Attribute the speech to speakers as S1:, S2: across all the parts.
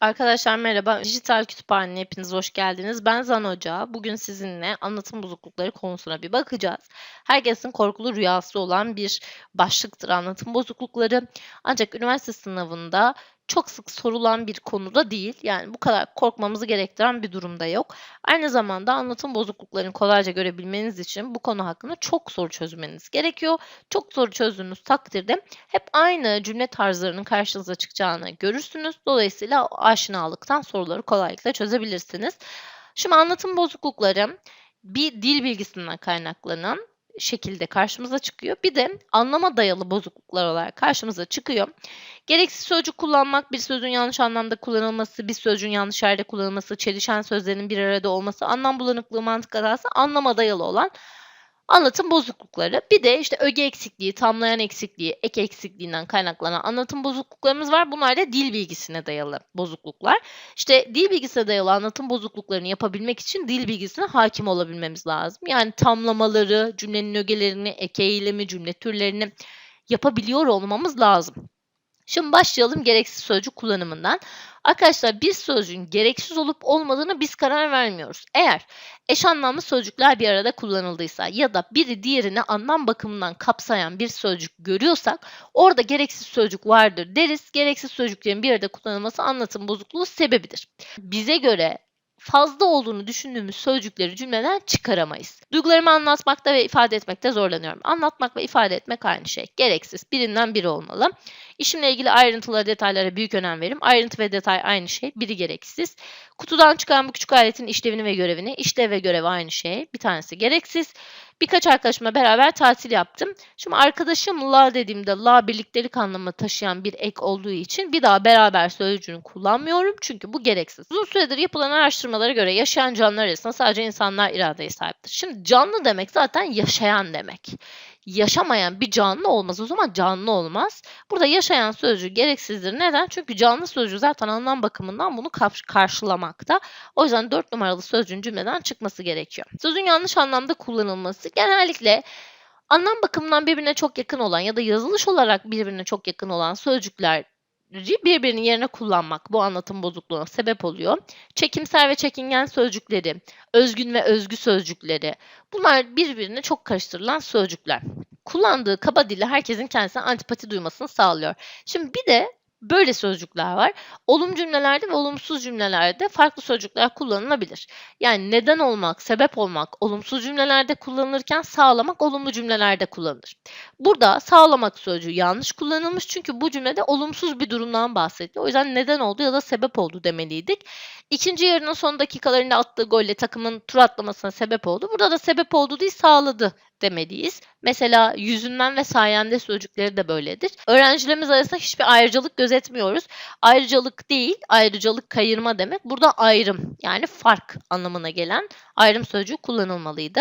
S1: Arkadaşlar merhaba. Dijital Kütüphane'ye hepiniz hoş geldiniz. Ben Zan Hoca. Bugün sizinle anlatım bozuklukları konusuna bir bakacağız. Herkesin korkulu rüyası olan bir başlıktır anlatım bozuklukları. Ancak üniversite sınavında çok sık sorulan bir konuda değil. Yani bu kadar korkmamızı gerektiren bir durumda yok. Aynı zamanda anlatım bozukluklarını kolayca görebilmeniz için bu konu hakkında çok soru çözmeniz gerekiyor. Çok soru çözdüğünüz takdirde hep aynı cümle tarzlarının karşınıza çıkacağını görürsünüz. Dolayısıyla aşinalıktan soruları kolaylıkla çözebilirsiniz. Şimdi anlatım bozuklukları bir dil bilgisinden kaynaklanan şekilde karşımıza çıkıyor. Bir de anlama dayalı bozukluklar olarak karşımıza çıkıyor. Gereksiz sözcük kullanmak, bir sözün yanlış anlamda kullanılması, bir sözcüğün yanlış yerde kullanılması, çelişen sözlerin bir arada olması, anlam bulanıklığı, mantık hatası, anlama dayalı olan anlatım bozuklukları. Bir de işte öge eksikliği, tamlayan eksikliği, ek eksikliğinden kaynaklanan anlatım bozukluklarımız var. Bunlar da dil bilgisine dayalı bozukluklar. İşte dil bilgisine dayalı anlatım bozukluklarını yapabilmek için dil bilgisine hakim olabilmemiz lazım. Yani tamlamaları, cümlenin ögelerini, ek eylemi, cümle türlerini yapabiliyor olmamız lazım. Şimdi başlayalım gereksiz sözcük kullanımından. Arkadaşlar bir sözcüğün gereksiz olup olmadığını biz karar vermiyoruz. Eğer eş anlamlı sözcükler bir arada kullanıldıysa ya da biri diğerini anlam bakımından kapsayan bir sözcük görüyorsak orada gereksiz sözcük vardır deriz. Gereksiz sözcüklerin bir arada kullanılması anlatım bozukluğu sebebidir. Bize göre fazla olduğunu düşündüğümüz sözcükleri cümleden çıkaramayız. Duygularımı anlatmakta ve ifade etmekte zorlanıyorum. Anlatmak ve ifade etmek aynı şey. Gereksiz. Birinden biri olmalı. İşimle ilgili ayrıntılara, detaylara büyük önem veririm. Ayrıntı ve detay aynı şey. Biri gereksiz. Kutudan çıkan bu küçük aletin işlevini ve görevini. İşlev ve görev aynı şey. Bir tanesi gereksiz. Birkaç arkadaşımla beraber tatil yaptım. Şimdi arkadaşım la dediğimde la birliktelik anlamı taşıyan bir ek olduğu için bir daha beraber sözcüğünü kullanmıyorum. Çünkü bu gereksiz. Uzun süredir yapılan araştırmalara göre yaşayan canlılar arasında sadece insanlar iradeye sahiptir. Şimdi canlı demek zaten yaşayan demek yaşamayan bir canlı olmaz. O zaman canlı olmaz. Burada yaşayan sözcüğü gereksizdir. Neden? Çünkü canlı sözcüğü zaten anlam bakımından bunu karşılamakta. O yüzden 4 numaralı sözcüğün cümleden çıkması gerekiyor. Sözün yanlış anlamda kullanılması genellikle anlam bakımından birbirine çok yakın olan ya da yazılış olarak birbirine çok yakın olan sözcükler birbirinin yerine kullanmak bu anlatım bozukluğuna sebep oluyor. Çekimsel ve çekingen sözcükleri, özgün ve özgü sözcükleri bunlar birbirine çok karıştırılan sözcükler. Kullandığı kaba dille herkesin kendisine antipati duymasını sağlıyor. Şimdi bir de Böyle sözcükler var. Olum cümlelerde ve olumsuz cümlelerde farklı sözcükler kullanılabilir. Yani neden olmak, sebep olmak olumsuz cümlelerde kullanılırken sağlamak olumlu cümlelerde kullanılır. Burada sağlamak sözcüğü yanlış kullanılmış çünkü bu cümlede olumsuz bir durumdan bahsediyor. O yüzden neden oldu ya da sebep oldu demeliydik. İkinci yarının son dakikalarında attığı golle takımın tur atlamasına sebep oldu. Burada da sebep oldu değil sağladı demeliyiz. Mesela yüzünden ve sayende sözcükleri de böyledir. Öğrencilerimiz arasında hiçbir ayrıcalık gözetmiyoruz. Ayrıcalık değil, ayrıcalık kayırma demek. Burada ayrım yani fark anlamına gelen ayrım sözcüğü kullanılmalıydı.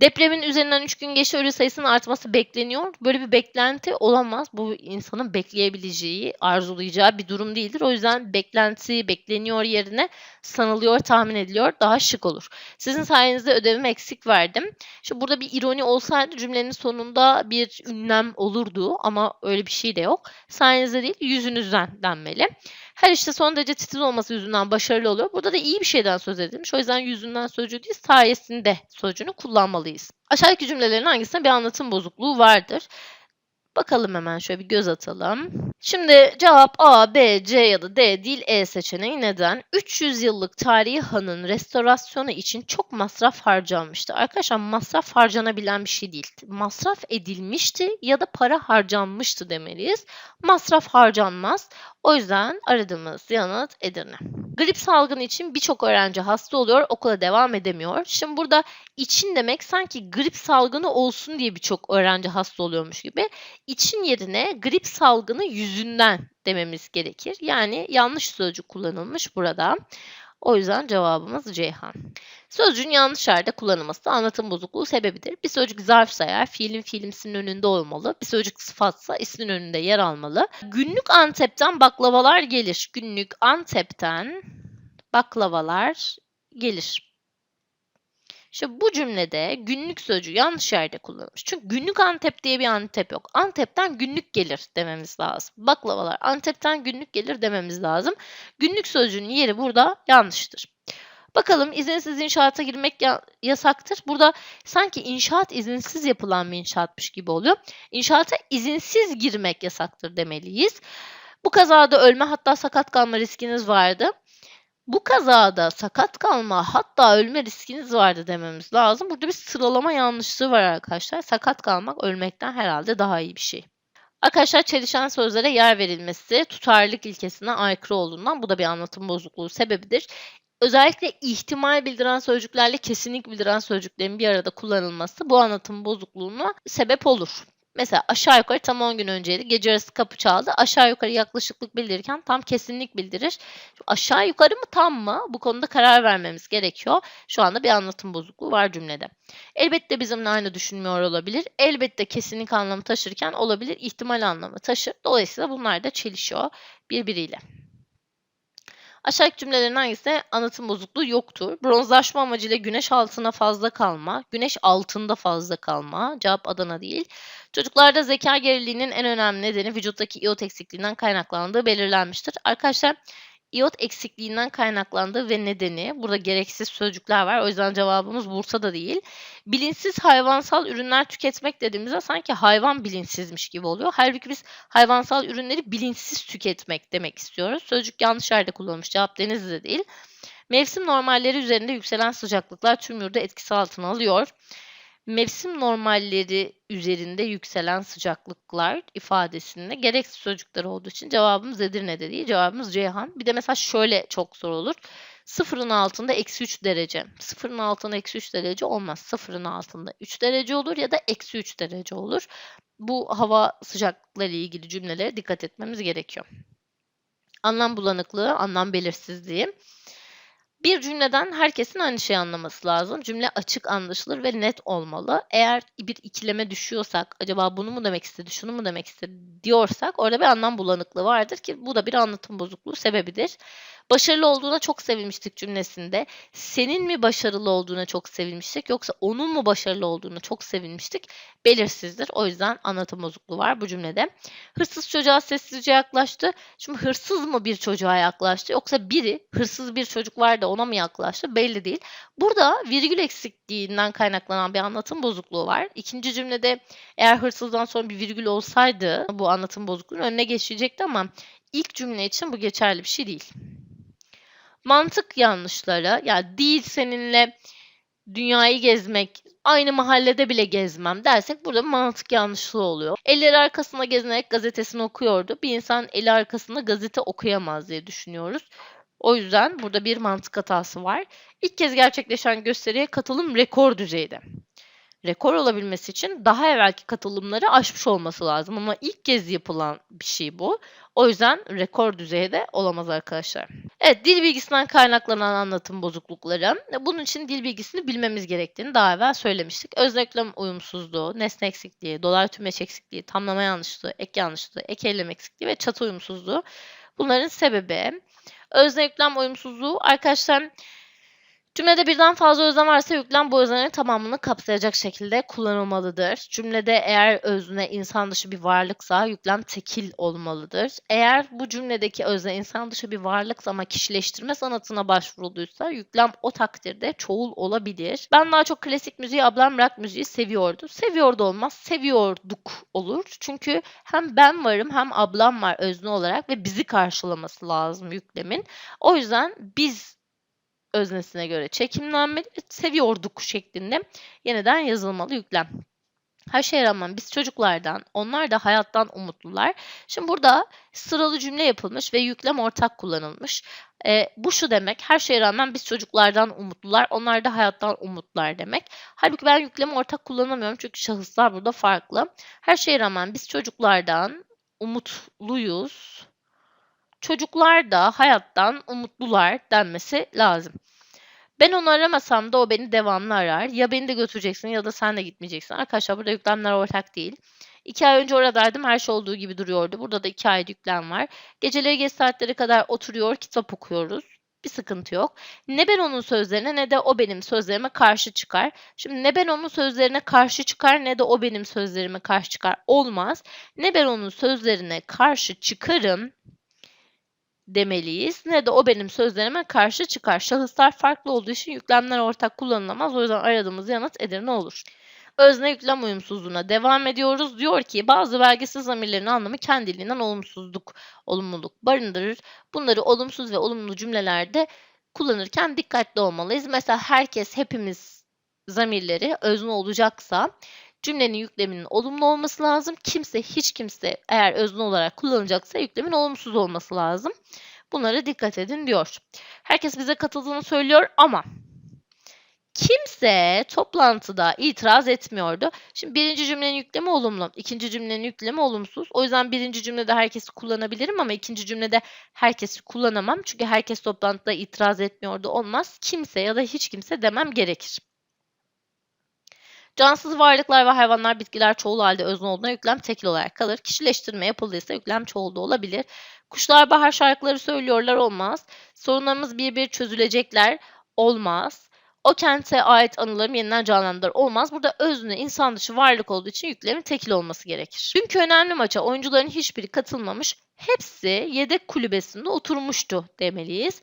S1: Depremin üzerinden 3 gün geçti ölü sayısının artması bekleniyor. Böyle bir beklenti olamaz. Bu insanın bekleyebileceği, arzulayacağı bir durum değildir. O yüzden beklenti bekleniyor yerine sanılıyor, tahmin ediliyor daha şık olur. Sizin sayenizde ödevimi eksik verdim. Şimdi burada bir ironi olsaydı cümlenin sonunda bir ünlem olurdu ama öyle bir şey de yok. Sayenizde değil yüzünüzden denmeli. Her işte son derece titiz olması yüzünden başarılı oluyor. Burada da iyi bir şeyden söz edilmiş. O yüzden yüzünden sözcüğü değil sayesinde sözcüğünü kullanmalıyız. Aşağıdaki cümlelerin hangisinde bir anlatım bozukluğu vardır? Bakalım hemen şöyle bir göz atalım. Şimdi cevap A, B, C ya da D değil E seçeneği neden? 300 yıllık tarihi hanın restorasyonu için çok masraf harcanmıştı. Arkadaşlar masraf harcanabilen bir şey değil. Masraf edilmişti ya da para harcanmıştı demeliyiz. Masraf harcanmaz. O yüzden aradığımız yanıt Edirne. Grip salgını için birçok öğrenci hasta oluyor, okula devam edemiyor. Şimdi burada için demek sanki grip salgını olsun diye birçok öğrenci hasta oluyormuş gibi. İçin yerine grip salgını yüzünden dememiz gerekir. Yani yanlış sözcük kullanılmış burada. O yüzden cevabımız Ceyhan. Sözcüğün yanlış yerde kullanılması da anlatım bozukluğu sebebidir. Bir sözcük zarfsa eğer fiilin fiilimsinin önünde olmalı. Bir sözcük sıfatsa ismin önünde yer almalı. Günlük Antep'ten baklavalar gelir. Günlük Antep'ten baklavalar gelir. İşte bu cümlede günlük sözcüğü yanlış yerde kullanılmış. Çünkü günlük Antep diye bir Antep yok. Antep'ten günlük gelir dememiz lazım. Baklavalar Antep'ten günlük gelir dememiz lazım. Günlük sözcüğünün yeri burada yanlıştır. Bakalım izinsiz inşaata girmek ya- yasaktır. Burada sanki inşaat izinsiz yapılan bir inşaatmış gibi oluyor. İnşaata izinsiz girmek yasaktır demeliyiz. Bu kazada ölme hatta sakat kalma riskiniz vardı. Bu kazada sakat kalma hatta ölme riskiniz vardı dememiz lazım. Burada bir sıralama yanlışlığı var arkadaşlar. Sakat kalmak ölmekten herhalde daha iyi bir şey. Arkadaşlar çelişen sözlere yer verilmesi tutarlılık ilkesine aykırı olduğundan bu da bir anlatım bozukluğu sebebidir. Özellikle ihtimal bildiren sözcüklerle kesinlik bildiren sözcüklerin bir arada kullanılması bu anlatım bozukluğuna sebep olur. Mesela aşağı yukarı tam 10 gün önceydi. Gece yarısı kapı çaldı. Aşağı yukarı yaklaşıklık bildirirken tam kesinlik bildirir. Aşağı yukarı mı tam mı? Bu konuda karar vermemiz gerekiyor. Şu anda bir anlatım bozukluğu var cümlede. Elbette bizimle aynı düşünmüyor olabilir. Elbette kesinlik anlamı taşırken olabilir ihtimal anlamı taşır. Dolayısıyla bunlar da çelişiyor birbiriyle. Aşağıdaki cümlelerin hangisinde anlatım bozukluğu yoktur? Bronzlaşma amacıyla güneş altına fazla kalma, güneş altında fazla kalma. Cevap Adana değil. Çocuklarda zeka geriliğinin en önemli nedeni vücuttaki iot eksikliğinden kaynaklandığı belirlenmiştir. Arkadaşlar iot eksikliğinden kaynaklandığı ve nedeni burada gereksiz sözcükler var. O yüzden cevabımız Bursa'da değil. Bilinçsiz hayvansal ürünler tüketmek dediğimizde sanki hayvan bilinçsizmiş gibi oluyor. Halbuki biz hayvansal ürünleri bilinçsiz tüketmek demek istiyoruz. Sözcük yanlış yerde kullanılmış. Cevap Denizli'de değil. Mevsim normalleri üzerinde yükselen sıcaklıklar tüm yurdu etkisi altına alıyor mevsim normalleri üzerinde yükselen sıcaklıklar ifadesinde gereksiz sözcükler olduğu için cevabımız Edirne'de değil. Cevabımız Ceyhan. Bir de mesela şöyle çok zor olur. Sıfırın altında eksi 3 derece. Sıfırın altında eksi 3 derece olmaz. Sıfırın altında 3 derece olur ya da eksi 3 derece olur. Bu hava sıcaklıkları ile ilgili cümlelere dikkat etmemiz gerekiyor. Anlam bulanıklığı, anlam belirsizliği. Bir cümleden herkesin aynı şeyi anlaması lazım. Cümle açık, anlaşılır ve net olmalı. Eğer bir ikileme düşüyorsak, acaba bunu mu demek istedi, şunu mu demek istedi diyorsak orada bir anlam bulanıklığı vardır ki bu da bir anlatım bozukluğu sebebidir. Başarılı olduğuna çok sevinmiştik cümlesinde. Senin mi başarılı olduğuna çok sevinmiştik yoksa onun mu başarılı olduğuna çok sevinmiştik? Belirsizdir. O yüzden anlatım bozukluğu var bu cümlede. Hırsız çocuğa sessizce yaklaştı. Şimdi hırsız mı bir çocuğa yaklaştı yoksa biri hırsız bir çocuk var da ona mı yaklaştı belli değil. Burada virgül eksikliğinden kaynaklanan bir anlatım bozukluğu var. İkinci cümlede eğer hırsızdan sonra bir virgül olsaydı bu anlatım bozukluğunun önüne geçecekti ama ilk cümle için bu geçerli bir şey değil mantık yanlışları ya değil seninle dünyayı gezmek aynı mahallede bile gezmem dersek burada mantık yanlışlığı oluyor. Elleri arkasında gezinerek gazetesini okuyordu. Bir insan eli arkasında gazete okuyamaz diye düşünüyoruz. O yüzden burada bir mantık hatası var. İlk kez gerçekleşen gösteriye katılım rekor düzeyde rekor olabilmesi için daha evvelki katılımları aşmış olması lazım. Ama ilk kez yapılan bir şey bu. O yüzden rekor düzeyde olamaz arkadaşlar. Evet dil bilgisinden kaynaklanan anlatım bozuklukları. Bunun için dil bilgisini bilmemiz gerektiğini daha evvel söylemiştik. Öznöklem uyumsuzluğu, nesne eksikliği, dolar tümeç eksikliği, tamlama yanlışlığı, ek yanlışlığı, ek eylem eksikliği ve çatı uyumsuzluğu. Bunların sebebi öznöklem uyumsuzluğu arkadaşlar Cümlede birden fazla özne varsa yüklem bu öznelerin tamamını kapsayacak şekilde kullanılmalıdır. Cümlede eğer özne insan dışı bir varlıksa yüklem tekil olmalıdır. Eğer bu cümledeki özne insan dışı bir varlıksa ama kişileştirme sanatına başvurulduysa yüklem o takdirde çoğul olabilir. Ben daha çok klasik müziği, ablam rock müziği seviyordu. Seviyordu olmaz, seviyorduk olur. Çünkü hem ben varım hem ablam var özne olarak ve bizi karşılaması lazım yüklemin. O yüzden biz öznesine göre çekimlenmeli seviyorduk şeklinde yeniden yazılmalı yüklem. Her şeye rağmen biz çocuklardan, onlar da hayattan umutlular. Şimdi burada sıralı cümle yapılmış ve yüklem ortak kullanılmış. E, bu şu demek, her şeye rağmen biz çocuklardan umutlular, onlar da hayattan umutlular demek. Halbuki ben yüklemi ortak kullanamıyorum çünkü şahıslar burada farklı. Her şeye rağmen biz çocuklardan umutluyuz. Çocuklar da hayattan umutlular denmesi lazım. Ben onu aramasam da o beni devamlı arar. Ya beni de götüreceksin ya da sen de gitmeyeceksin. Arkadaşlar burada yüklemler ortak değil. İki ay önce oradaydım. Her şey olduğu gibi duruyordu. Burada da iki ay yüklem var. Geceleri geç saatlere kadar oturuyor, kitap okuyoruz. Bir sıkıntı yok. Ne ben onun sözlerine ne de o benim sözlerime karşı çıkar. Şimdi ne ben onun sözlerine karşı çıkar ne de o benim sözlerime karşı çıkar. Olmaz. Ne ben onun sözlerine karşı çıkarım demeliyiz. Ne de o benim sözlerime karşı çıkar. Şahıslar farklı olduğu için yüklemler ortak kullanılamaz. O yüzden aradığımız yanıt Edirne olur. Özne yüklem uyumsuzluğuna devam ediyoruz. Diyor ki bazı belgesiz zamirlerin anlamı kendiliğinden olumsuzluk, olumluluk barındırır. Bunları olumsuz ve olumlu cümlelerde kullanırken dikkatli olmalıyız. Mesela herkes, hepimiz zamirleri özne olacaksa cümlenin yükleminin olumlu olması lazım. Kimse, hiç kimse eğer özne olarak kullanılacaksa yüklemin olumsuz olması lazım. Bunlara dikkat edin diyor. Herkes bize katıldığını söylüyor ama kimse toplantıda itiraz etmiyordu. Şimdi birinci cümlenin yüklemi olumlu, ikinci cümlenin yüklemi olumsuz. O yüzden birinci cümlede herkesi kullanabilirim ama ikinci cümlede herkesi kullanamam. Çünkü herkes toplantıda itiraz etmiyordu olmaz. Kimse ya da hiç kimse demem gerekir. Cansız varlıklar ve hayvanlar, bitkiler çoğul halde özne olduğuna yüklem tekil olarak kalır. Kişileştirme yapıldıysa yüklem çoğul da olabilir. Kuşlar bahar şarkıları söylüyorlar olmaz. Sorunlarımız bir bir çözülecekler olmaz. O kente ait anılarım yeniden canlandırır olmaz. Burada özne insan dışı varlık olduğu için yüklemin tekil olması gerekir. Dünkü önemli maça oyuncuların hiçbiri katılmamış. Hepsi yedek kulübesinde oturmuştu demeliyiz.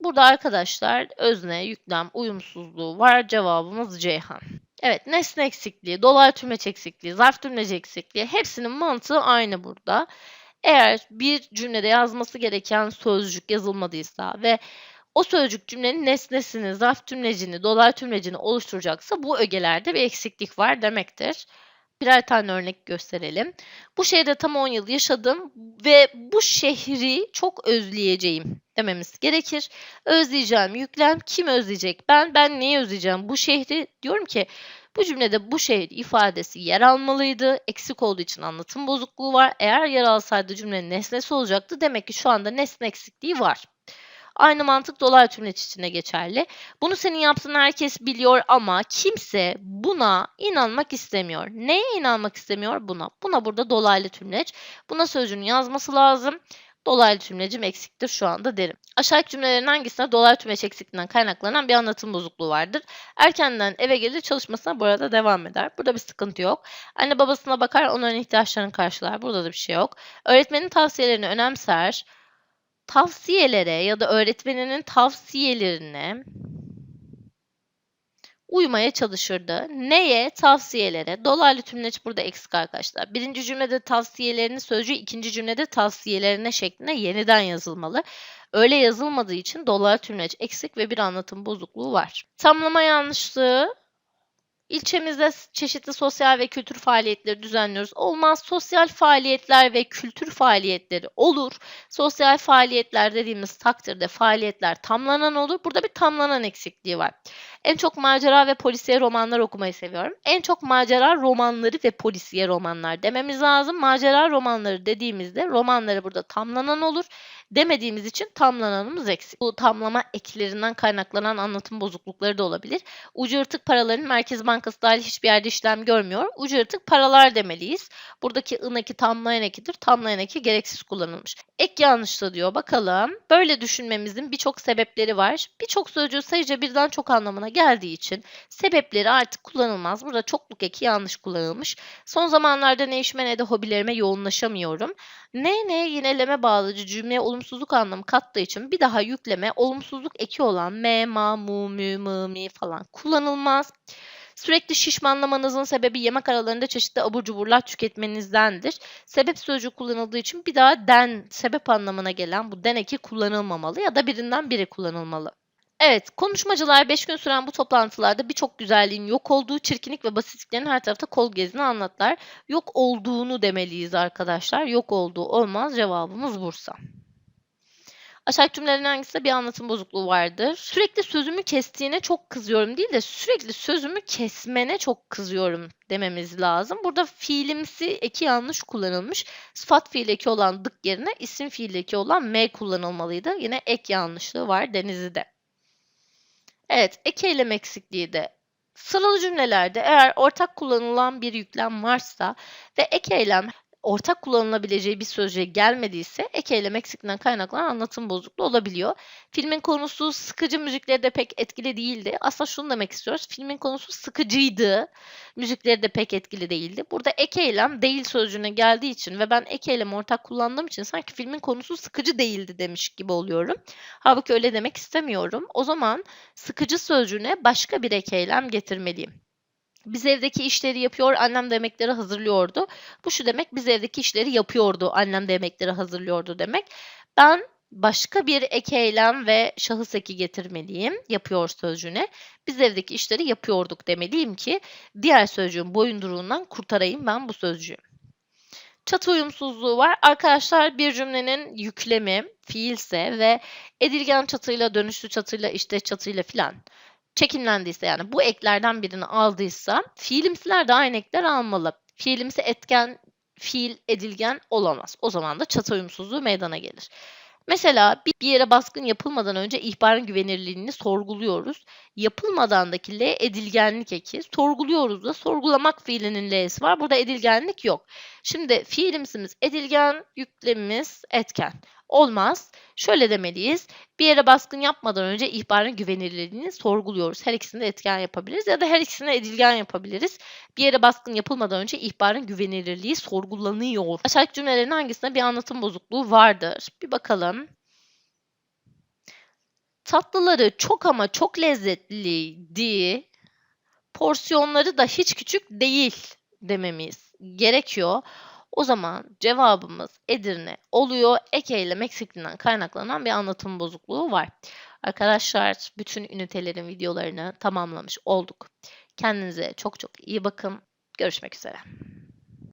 S1: Burada arkadaşlar özne, yüklem, uyumsuzluğu var. Cevabımız Ceyhan. Evet, nesne eksikliği, dolaylı tümeç eksikliği, zarf tümleci eksikliği hepsinin mantığı aynı burada. Eğer bir cümlede yazması gereken sözcük yazılmadıysa ve o sözcük cümlenin nesnesini, zarf tümlecini, dolaylı tümlecini oluşturacaksa bu ögelerde bir eksiklik var demektir. Birer tane örnek gösterelim. Bu şehirde tam 10 yıl yaşadım ve bu şehri çok özleyeceğim dememiz gerekir. Özleyeceğim yüklem kim özleyecek? Ben ben neyi özleyeceğim? Bu şehri diyorum ki bu cümlede bu şehir ifadesi yer almalıydı. Eksik olduğu için anlatım bozukluğu var. Eğer yer alsaydı cümlenin nesnesi olacaktı. Demek ki şu anda nesne eksikliği var. Aynı mantık dolaylı tümleç içinde geçerli. Bunu senin yaptığını herkes biliyor ama kimse buna inanmak istemiyor. Neye inanmak istemiyor? Buna. Buna burada dolaylı tümleç. Buna sözcüğün yazması lazım. Dolaylı tümlecim eksiktir şu anda derim. Aşağıdaki cümlelerin hangisinde dolaylı tümeç eksikliğinden kaynaklanan bir anlatım bozukluğu vardır? Erkenden eve gelir çalışmasına bu arada devam eder. Burada bir sıkıntı yok. Anne babasına bakar onların ihtiyaçlarını karşılar. Burada da bir şey yok. Öğretmenin tavsiyelerini önemser tavsiyelere ya da öğretmeninin tavsiyelerine uymaya çalışırdı. Neye? Tavsiyelere. Dolaylı tümleç burada eksik arkadaşlar. Birinci cümlede tavsiyelerini sözcüğü, ikinci cümlede tavsiyelerine şeklinde yeniden yazılmalı. Öyle yazılmadığı için dolaylı tümleç eksik ve bir anlatım bozukluğu var. Tamlama yanlışlığı İlçemizde çeşitli sosyal ve kültür faaliyetleri düzenliyoruz. Olmaz sosyal faaliyetler ve kültür faaliyetleri olur. Sosyal faaliyetler dediğimiz takdirde faaliyetler tamlanan olur. Burada bir tamlanan eksikliği var. En çok macera ve polisiye romanlar okumayı seviyorum. En çok macera romanları ve polisiye romanlar dememiz lazım. Macera romanları dediğimizde romanları burada tamlanan olur demediğimiz için tamlananımız eksik. Bu tamlama eklerinden kaynaklanan anlatım bozuklukları da olabilir. Ucu yırtık paraların Merkez Bankası dahil hiçbir yerde işlem görmüyor. Ucu yırtık paralar demeliyiz. Buradaki ın eki tamlayan ekidir. Tamlayan eki gereksiz kullanılmış. Ek yanlışlı diyor. Bakalım. Böyle düşünmemizin birçok sebepleri var. Birçok sözcüğü sayıca birden çok anlamına geldiği için sebepleri artık kullanılmaz. Burada çokluk eki yanlış kullanılmış. Son zamanlarda ne işime ne de hobilerime yoğunlaşamıyorum. Ne ne yineleme bağlıcı cümleye olumsuzluk anlamı kattığı için bir daha yükleme olumsuzluk eki olan me, ma, mu, mü, mı, mi falan kullanılmaz. Sürekli şişmanlamanızın sebebi yemek aralarında çeşitli abur cuburlar tüketmenizdendir. Sebep sözcüğü kullanıldığı için bir daha den, sebep anlamına gelen bu den eki kullanılmamalı ya da birinden biri kullanılmalı. Evet, konuşmacılar 5 gün süren bu toplantılarda birçok güzelliğin yok olduğu, çirkinlik ve basitliklerin her tarafta kol gezini anlatlar. Yok olduğunu demeliyiz arkadaşlar. Yok olduğu olmaz. Cevabımız Bursa. Aşağıdaki cümlelerin hangisinde bir anlatım bozukluğu vardır? Sürekli sözümü kestiğine çok kızıyorum değil de sürekli sözümü kesmene çok kızıyorum dememiz lazım. Burada fiilimsi eki yanlış kullanılmış. Sıfat fiil eki olan dık yerine isim fiil eki olan m kullanılmalıydı. Yine ek yanlışlığı var Denizli'de. Evet, ek eylem eksikliği de sıralı cümlelerde eğer ortak kullanılan bir yüklem varsa ve ek eylem ortak kullanılabileceği bir sözcüğe gelmediyse ek eylem eksikliğinden kaynaklanan anlatım bozukluğu olabiliyor. Filmin konusu sıkıcı müzikleri de pek etkili değildi. Aslında şunu demek istiyoruz. Filmin konusu sıkıcıydı. Müzikleri de pek etkili değildi. Burada ek değil sözcüğüne geldiği için ve ben ek ortak kullandığım için sanki filmin konusu sıkıcı değildi demiş gibi oluyorum. Halbuki öyle demek istemiyorum. O zaman sıkıcı sözcüğüne başka bir ek getirmeliyim. Biz evdeki işleri yapıyor, annem de yemekleri hazırlıyordu. Bu şu demek, biz evdeki işleri yapıyordu, annem de yemekleri hazırlıyordu demek. Ben başka bir ek eylem ve şahıs eki getirmeliyim yapıyor sözcüğüne. Biz evdeki işleri yapıyorduk demeliyim ki diğer sözcüğün boyunduruğundan kurtarayım ben bu sözcüğü. Çatı uyumsuzluğu var. Arkadaşlar bir cümlenin yüklemi fiilse ve edilgen çatıyla, dönüşlü çatıyla, işte çatıyla filan çekimlendiyse yani bu eklerden birini aldıysa fiilimsiler de aynı ekler almalı. Fiilimsi etken, fiil edilgen olamaz. O zaman da çatı uyumsuzluğu meydana gelir. Mesela bir yere baskın yapılmadan önce ihbarın güvenirliğini sorguluyoruz. Yapılmadandaki L edilgenlik eki. Sorguluyoruz da sorgulamak fiilinin L'si var. Burada edilgenlik yok. Şimdi fiilimsimiz edilgen, yüklemimiz etken. Olmaz. Şöyle demeliyiz. Bir yere baskın yapmadan önce ihbarın güvenilirliğini sorguluyoruz. Her ikisini de etken yapabiliriz ya da her ikisini edilgen yapabiliriz. Bir yere baskın yapılmadan önce ihbarın güvenilirliği sorgulanıyor. Aşağıdaki cümlelerin hangisinde bir anlatım bozukluğu vardır? Bir bakalım. Tatlıları çok ama çok lezzetliydi. Porsiyonları da hiç küçük değil dememiz gerekiyor. O zaman cevabımız Edirne oluyor. Ek eylem eksikliğinden kaynaklanan bir anlatım bozukluğu var. Arkadaşlar bütün ünitelerin videolarını tamamlamış olduk. Kendinize çok çok iyi bakın. Görüşmek üzere.